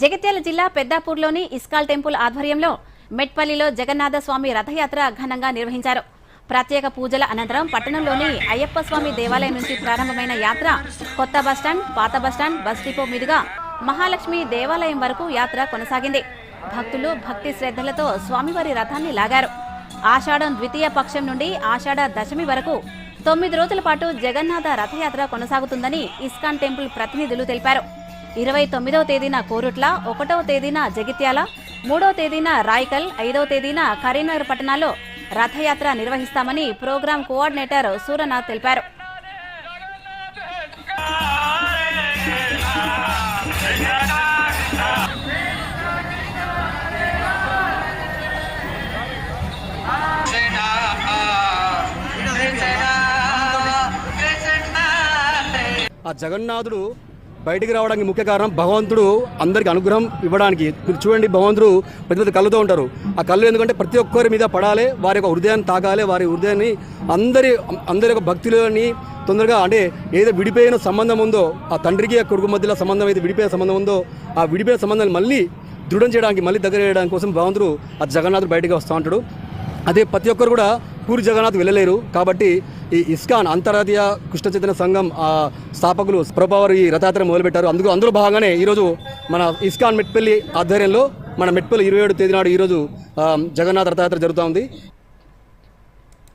జగిత్యాల జిల్లా పెద్దాపూర్లోని ఇస్కాల్ టెంపుల్ ఆధ్వర్యంలో మెట్పల్లిలో జగన్నాథ స్వామి రథయాత్ర ఘనంగా నిర్వహించారు. ప్రత్యేక పూజల అనంతరం పట్టణంలోని అయ్యప్ప స్వామి దేవాలయం నుంచి ప్రారంభమైన యాత్ర కొత్త బస్టాండ్ పాత బస్టాండ్ బస్ డిపో మీదుగా మహాలక్ష్మి దేవాలయం వరకు యాత్ర కొనసాగింది. భక్తులు భక్తి శ్రద్ధలతో స్వామివారి రథాన్ని లాగారు. ఆషాఢం ద్వితీయ పక్షం నుండి ఆషాఢ దశమి వరకు తొమ్మిది రోజుల పాటు జగన్నాథ రథయాత్ర కొనసాగుతుందని ఇస్కాన్ టెంపుల్ ప్రతినిధులు తెలిపారు. ఇరవై తొమ్మిదవ తేదీన కోరుట్ల ఒకటవ తేదీన జగిత్యాల మూడవ తేదీన రాయ్కల్ ఐదవ తేదీన కరీంనగర్ పట్టణాల్లో రథయాత్ర నిర్వహిస్తామని ప్రోగ్రాం కోఆర్డినేటర్ సూరనాథ్ తెలిపారు. ఆ జగన్నాథుడు బయటికి రావడానికి ముఖ్య కారణం భగవంతుడు అందరికి అనుగ్రహం ఇవ్వడానికి. మీరు చూడండి భగవంతుడు పెద్ద పెద్ద కళ్ళతో ఉంటారు. ఆ కళ్ళు ఎందుకంటే ప్రతి ఒక్కరి మీద పడాలి వారి యొక్క హృదయాన్ని తాకాలి వారి హృదయాన్ని అందరి అందరి యొక్క భక్తులని తొందరగా అంటే ఏదో విడిపోయిన సంబంధం ఉందో ఆ తండ్రికి ఆ కొడుకు మధ్యలో సంబంధం అయితే విడిపోయిన సంబంధం ఉందో ఆ విడిపోయిన సంబంధాన్ని మళ్ళీ దృఢం చేయడానికి మళ్ళీ దగ్గర చేయడానికి కోసం భగవంతుడు ఆ జగన్నాథుడు బయటికి వస్తూ ఉంటాడు. అదే ప్రతి ఒక్కరు కూడా పూరి జగన్నాథ్ వెళ్ళలేరు. కాబట్టి ఈ ఇస్కాన్ అంతర్జాతీయ కృష్ణ చైతన్య సంఘం ఆ స్థాపకులు ప్రభావారు ఈ రథయాత్ర మొదలుపెట్టారు. అందుకు అందులో భాగంగానే ఈరోజు మన ఇస్కాన్ మెట్పల్లి ఆధ్వర్యంలో మన మెట్పల్లి ఇరవై ఏడు తేదీ నాడు ఈరోజు జగన్నాథ్ రథయాత్ర జరుగుతూ ఉంది.